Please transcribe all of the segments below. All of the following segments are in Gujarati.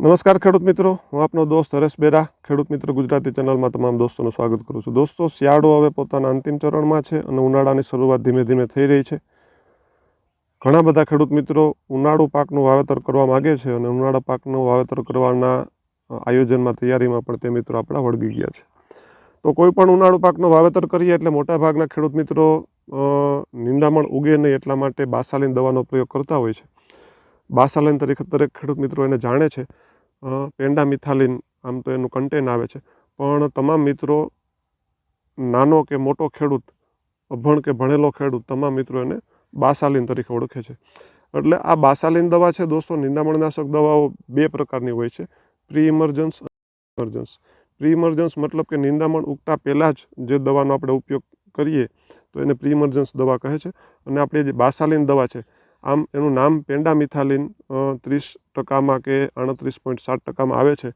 નમસ્કાર ખેડૂત મિત્રો, હું આપનો દોસ્ત હરેશ બેરા, ખેડૂત મિત્ર ગુજરાતી ચેનલમાં તમામ દોસ્તોનું સ્વાગત કરું છું. દોસ્તો, શિયાળો હવે પોતાના અંતિમ ચરણમાં છે અને ઉનાળાની શરૂઆત ધીમે ધીમે થઈ રહી છે. ઘણા બધા ખેડૂત મિત્રો ઉનાળુ પાકનું વાવેતર કરવા માગે છે અને ઉનાળા પાકનું વાવેતર કરવાના આયોજનમાં તૈયારીમાં પણ તે મિત્રો આપણા વળગી ગયા છે. તો કોઈ પણ ઉનાળુ પાકનું વાવેતર કરીએ એટલે મોટાભાગના ખેડૂત મિત્રો નિંદામણ ઉગે નહીં એટલા માટે બાસાલીન દવાનો પ્રયોગ કરતા હોય છે. બાસાલીન તરીકે દરેક ખેડૂત મિત્રો એને જાણે છે અ, પેંડા મિથાલીન આમ તો એનું કન્ટેન આવે છે. પણ તમામ મિત્રો નાનો કે મોટો ખેડૂત અભણ કે ભણેલો ખેડૂત તમામ મિત્રો એને બાસાલિન તરીકે ઓળખે છે. એટલે આ બાસાલિન દવા છે દોસ્તો નિંદામણનાશક દવાઓ બે પ્રકારની હોય છે. Pre emergence emergence pre emergence મતલબ કે નિંદામણ ઉગતા પહેલાં જ જે દવાનો આપણે ઉપયોગ કરીએ તો એને પ્રી ઇમરજન્સ દવા કહે છે. અને આપણે જે બાસાલિન દવા છે આમ એનું નામ પેંડા મિથાલિન ત્રીસ ટકામાં કે આડત્રીસ પોઈન્ટ સાત ટકામાં આવે છે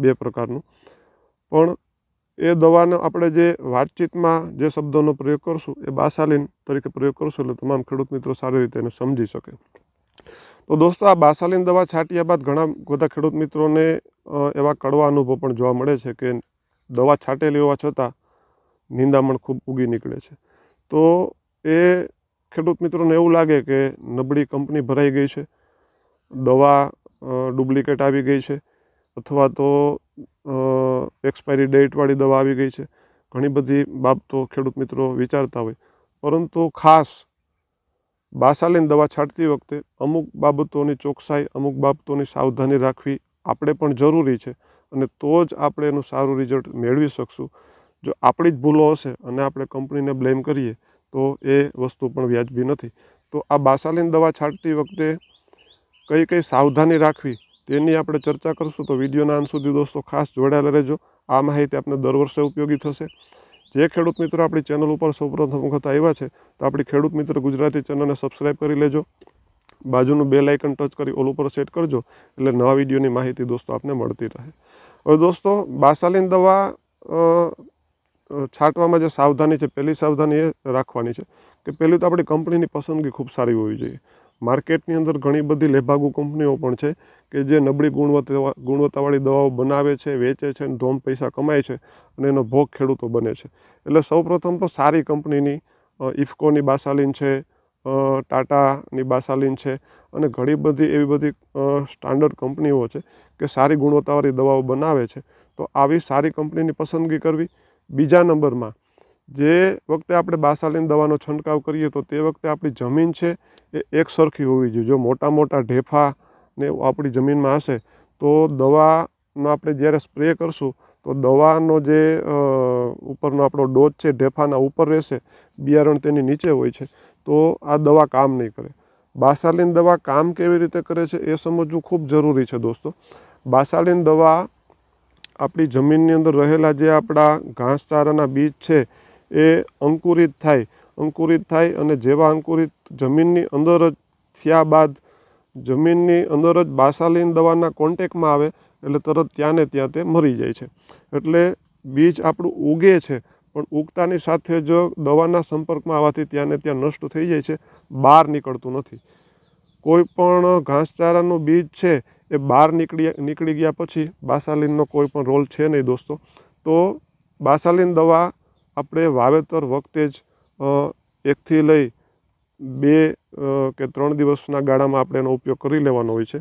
બે પ્રકારનું. પણ એ દવાનો આપણે જે વાતચીતમાં જે શબ્દોનો પ્રયોગ કરશું, એ બાસાલિન તરીકે પ્રયોગ કરશું એટલે તમામ ખેડૂત મિત્રો સારી રીતે એને સમજી શકે. તો દોસ્તો, આ બાસાલિન દવા છાંટ્યા બાદ ઘણા બધા ખેડૂત મિત્રોને એવા કડવા અનુભવ પણ જોવા મળે છે કે દવા છાંટેલી હોવા છતાં નિંદામણ ખૂબ ઉગી નીકળે છે. તો એ ખેડૂત મિત્રોને એવું લાગે કે નબળી કંપની ભરાઈ ગઈ છે, દવા ડુપ્લિકેટ આવી ગઈ છે, અથવા તો એક્સપાયરી ડેટવાળી દવા આવી ગઈ છે. ઘણી બધી બાબતો ખેડૂત મિત્રો વિચારતા હોય. પરંતુ ખાસ બાસાલીન દવા છાંટતી વખતે અમુક બાબતોની ચોકસાઈ, અમુક બાબતોની સાવધાની રાખવી આપણે પણ જરૂરી છે અને તો જ આપણે એનું સારું રિઝલ્ટ મેળવી શકશું. જો આપણી જ ભૂલો હશે અને આપણે કંપનીને બ્લેમ કરીએ તો એ વસ્તુ પણ વ્યાજબી નથી. તો આ બાસાલીન દવા છાંટતી વખતે કઈ કઈ સાવધાની રાખવી તેની આપણે ચર્ચા કરશું. તો વિડીયોના અંત સુધી દોસ્તો ખાસ જોડાયેલા રહેજો. આ માહિતી આપને દર વર્ષે ઉપયોગી થશે. જે ખેડૂત મિત્રો આપણી ચેનલ ઉપર સૌપ્રથમ વખત આવ્યા છે, તો આપણી ખેડૂત મિત્ર ગુજરાતી ચેનલને સબસ્ક્રાઈબ કરી લેજો. બાજુનું બેલ આઇકન ટચ કરી ઓલ ઉપર સેટ કરજો, એટલે નવા વિડીયોની માહિતી દોસ્તો આપને મળતી રહે. હવે દોસ્તો, બાસાલીન દવા છાંટવામાં જે સાવધાની છે, પહેલી સાવધાની એ રાખવાની છે કે પહેલી તો આપણી કંપનીની પસંદગી ખૂબ સારી હોવી જોઈએ. માર્કેટની અંદર ઘણી બધી લેભાગુ કંપનીઓ પણ છે કે જે નબળી ગુણવત્તા, ગુણવત્તાવાળી દવાઓ બનાવે છે, વેચે છે અને ધોમ પૈસા કમાય છે અને એનો ભોગ ખેડૂતો બને છે. એટલે સૌપ્રથમ તો સારી કંપનીની ઇફકોની બાસાલીન છે ટાટાની બાસાલીન છે અને ઘણી બધી એવી બધી સ્ટાન્ડર્ડ કંપનીઓ છે કે સારી ગુણવત્તાવાળી દવાઓ બનાવે છે. તો આવી સારી કંપનીની પસંદગી કરવી બીજા નંબરમાં, જે વખતે આપણે બાસાલીન દવાનો છંટકાવ કરીએ તો તે વખતે આપણી જમીન છે એ એક સરખી હોવી જોઈએ. જો મોટા મોટા ઢેફા ને આપણી જમીનમાં હશે, તો દવાનો આપણે જ્યારે સ્પ્રે કરશું, તો દવાનો જે ઉપરનો આપણો ડોઝ છે ઢેફાના ઉપર રહેશે, બિયારણ તેની નીચે હોય છે, તો આ દવા કામ નહીં કરે. બાસાલીન દવા કામ કેવી રીતે કરે છે એ સમજવું ખૂબ જરૂરી છે દોસ્તો. બાસાલીન દવા આપણી જમીનની અંદર રહેલા જે આપણા ઘાસચારાના બીજ છે, એ અંકુરિત થાય. અંકુરિત થાય અને જેવા અંકુરિત જમીનની અંદર જ થયા બાદ જમીનની અંદર જ બાસાલીન દવાના કોન્ટેકમાં આવે, એટલે તરત ત્યાં ને ત્યાં તે મરી જાય છે. એટલે બીજ આપણું ઉગે છે, પણ ઉગતાની સાથે જો દવાના સંપર્કમાં આવવાથી ત્યાં ને ત્યાં નષ્ટ થઈ જાય છે, બહાર નીકળતું નથી. કોઈ પણ ઘાસચારાનું બીજ છે એ બહાર નીકળી નીકળી ગયા પછી બાસાલીનનો કોઈ પણ રોલ છે નહીં દોસ્તો. તો બાસાલીન દવા આપણે વાવેતર વખતે જ એકથી લઈ બે કે ત્રણ દિવસના ગાળામાં આપણે એનો ઉપયોગ કરી લેવાનો હોય છે.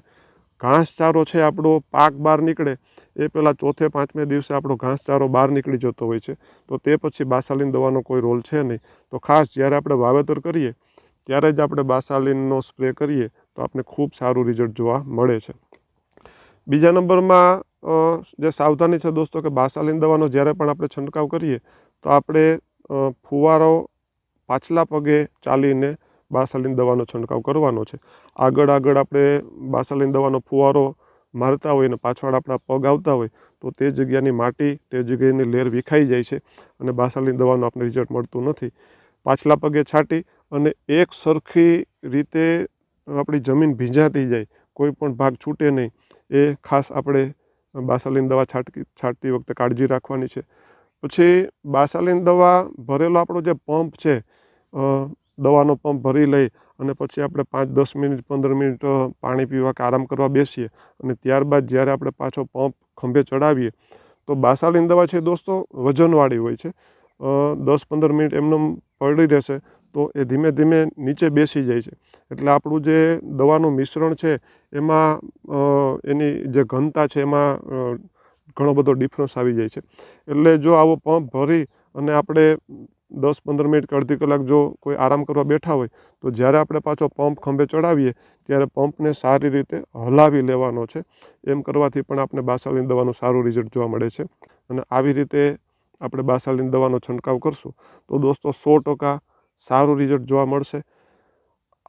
ઘાસચારો છે આપણો પાક બહાર નીકળે એ પહેલાં ચોથે પાંચમે દિવસે આપણો ઘાસચારો બહાર નીકળી જતો હોય છે. તો તે પછી બાસાલીન દવાનો કોઈ રોલ છે નહીં. તો ખાસ જ્યારે આપણે વાવેતર કરીએ, ત્યારે જ આપણે બાસાલીનનો સ્પ્રે કરીએ તો આપણે ખૂબ સારું રિઝલ્ટ જોવા મળે છે. બીજા નંબરમાં જે સાવધાની છે દોસ્તો કે બાસાલીન દવાનો જ્યારે પણ આપણે છંટકાવ કરીએ, તો આપણે ફુવારો પાછલા પગે ચાલીને બાસાલીન દવાનો છંટકાવ કરવાનો છે. આગળ આગળ આપણે બાસાલીન દવાનો ફુવારો મારતા હોય અને પાછળ આપણા પગ આવતા હોય, તો તે જગ્યાની માટી, તે જગ્યાની લેર વિખાઈ જાય છે અને બાસાલીન દવાનું આપણે રિઝલ્ટ મળતું નથી. પાછલા પગે છાંટી અને એક સરખી રીતે આપણી જમીન ભીંજાતી જાય, કોઈ પણ ભાગ છૂટે નહીં. એ ખાસ આપણે બાસાલીન દવા છાંટકી છાંટતી વખતે કાળજી રાખવાની છે. પછી બાસાલીન દવા ભરેલો આપણો જે પંપ છે દવાનો પંપ ભરી લઈ અને પછી આપણે પાંચ દસ મિનિટ, પંદર મિનિટ પાણી પીવા કે આરામ કરવા બેસીએ અને ત્યારબાદ જ્યારે આપણે પાછો પંપ ખંભે ચડાવીએ, તો બાસાલીન દવા છે દોસ્તો વજનવાળી હોય છે. દસ પંદર મિનિટ એમને પડી રહેશે તો એ ધીમે ધીમે નીચે બેસી જાય છે. એટલે આપણું જે દવાનું મિશ્રણ છે, એમાં એની જે ઘનતા છે, એમાં ઘણો બધો ડિફરન્સ આવી જાય છે. એટલે જો આવો પંપ ભરી અને આપણે દસ પંદર મિનિટ અડધી કલાક જો કોઈ આરામ કરવા બેઠા હોય, તો જ્યારે આપણે પાછો પંપ ખંભે ચડાવીએ, ત્યારે પંપને સારી રીતે હલાવી લેવાનો છે. એમ કરવાથી પણ આપણે બાસાલીન દવાનું સારું રિઝલ્ટ જોવા મળે છે. અને આવી રીતે આપણે બાસાલીન દવાનો છંટકાવ કરશું. તો દોસ્તો, સો ટકા સારું રિઝલ્ટ જોવા મળશે.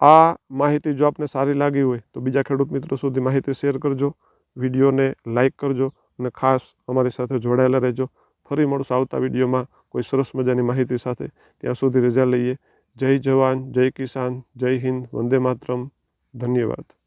આ માહિતી જો આપને સારી લાગી હોય તો બીજા ખેડૂત મિત્રો સુધી માહિતી શેર કરજો, વિડીયોને લાઈક કરજો અને ખાસ અમારી સાથે જોડાયેલા રહેજો. ફરી મળશું આવતા વિડીયોમાં કોઈ સરસ મજાની માહિતી સાથે. ત્યાં સુધી રજા લઈએ. જય જવાન, જય કિસાન, જય હિન્દ, વંદે માતરમ. ધન્યવાદ.